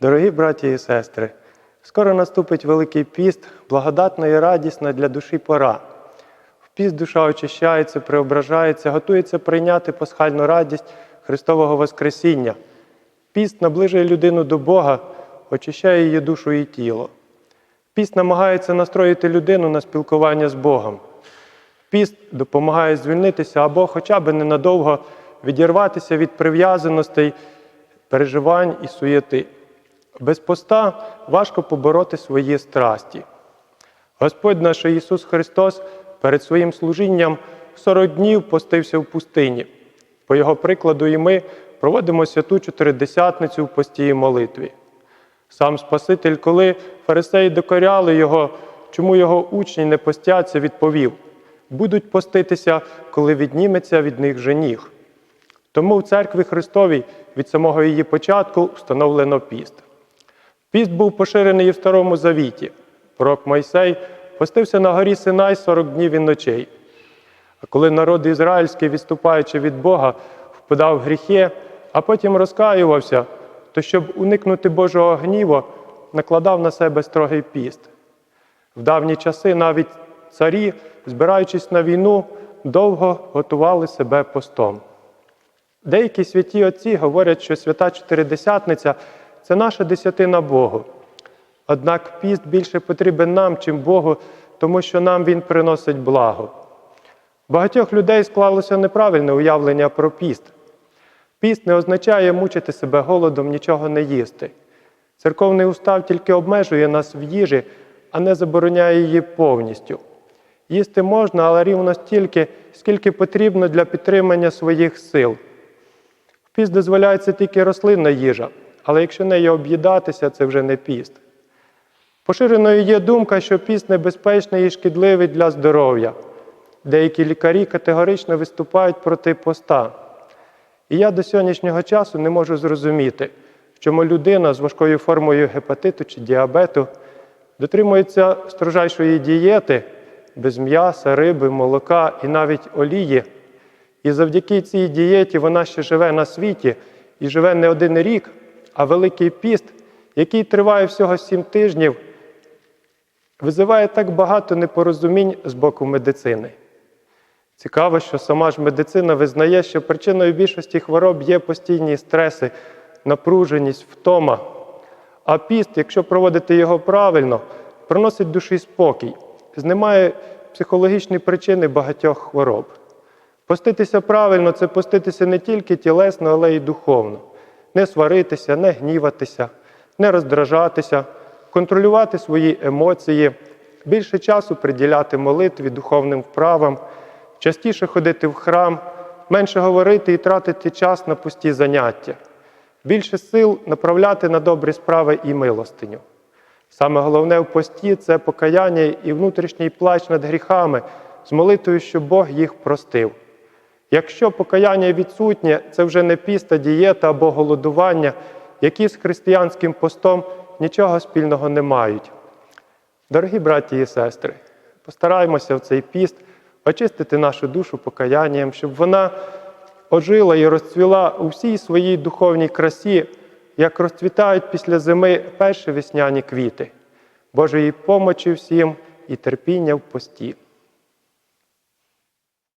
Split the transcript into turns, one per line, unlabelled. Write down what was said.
Дорогі браті і сестри, скоро наступить Великий піст, благодатна і радісна для душі пора. В піст душа очищається, преображається, готується прийняти пасхальну радість Христового Воскресіння. Піст наближує людину до Бога, очищає її душу і тіло. Піст намагається настроїти людину на спілкування з Богом. Піст допомагає звільнитися або хоча б ненадовго відірватися від прив'язаностей, переживань і суєти. Без поста важко побороти свої страсті. Господь наш Ісус Христос перед своїм служінням 40 днів постився в пустині. По Його прикладу, і ми проводимо святу чотиридесятницю в пості і молитві. Сам Спаситель, коли фарисеї докоряли Його, чому його учні не постяться, відповів: будуть поститися, коли відніметься від них женіх. Тому в церкві Христовій від самого її початку встановлено піст. Піст був поширений і в Старому Завіті. Пророк Мойсей постився на горі Синай 40 днів і ночей. А коли народ ізраїльський, відступаючи від Бога, впадав в гріхи, а потім розкаювався, то щоб уникнути Божого гніву, накладав на себе строгий піст. В давні часи навіть царі, збираючись на війну, довго готували себе постом. Деякі святі отці говорять, що свята Чотиридесятниця це наша десятина Богу. Однак піст більше потрібен нам, чим Богу, тому що нам він приносить благо. Багатьох людей склалося неправильне уявлення про піст. Піст не означає мучити себе голодом, нічого не їсти. Церковний устав тільки обмежує нас в їжі, а не забороняє її повністю. Їсти можна, але рівно стільки, скільки потрібно для підтримання своїх сил. В піст дозволяється тільки рослинна їжа, але якщо нею об'їдатися, це вже не піст. Поширеною є думка, що піст небезпечний і шкідливий для здоров'я. Деякі лікарі категорично виступають проти поста. І я до сьогоднішнього часу не можу зрозуміти, чому людина з важкою формою гепатиту чи діабету дотримується строжайшої дієти без м'яса, риби, молока і навіть олії. І завдяки цій дієті вона ще живе на світі і живе не один рік, а Великий піст, який триває всього сім тижнів, визиває так багато непорозумінь з боку медицини. Цікаво, що сама ж медицина визнає, що причиною більшості хвороб є постійні стреси, напруженість, втома. А піст, якщо проводити його правильно, приносить душі спокій, знімає психологічні причини багатьох хвороб. Поститися правильно це поститися не тільки тілесно, але й духовно. Не сваритися, не гніватися, не роздражатися, контролювати свої емоції, більше часу приділяти молитві, духовним вправам, частіше ходити в храм, менше говорити і тратити час на пусті заняття, більше сил направляти на добрі справи і милостиню. Саме головне в пості це покаяння і внутрішній плач над гріхами з молитвою, щоб Бог їх простив. Якщо покаяння відсутнє, це вже не піста, дієта або голодування, які з християнським постом нічого спільного не мають. Дорогі браті і сестри, постараємося в цей піст очистити нашу душу покаянням, щоб вона ожила і розцвіла у всій своїй духовній красі, як розцвітають після зими перші весняні квіти. Божої помочі всім і терпіння в пості.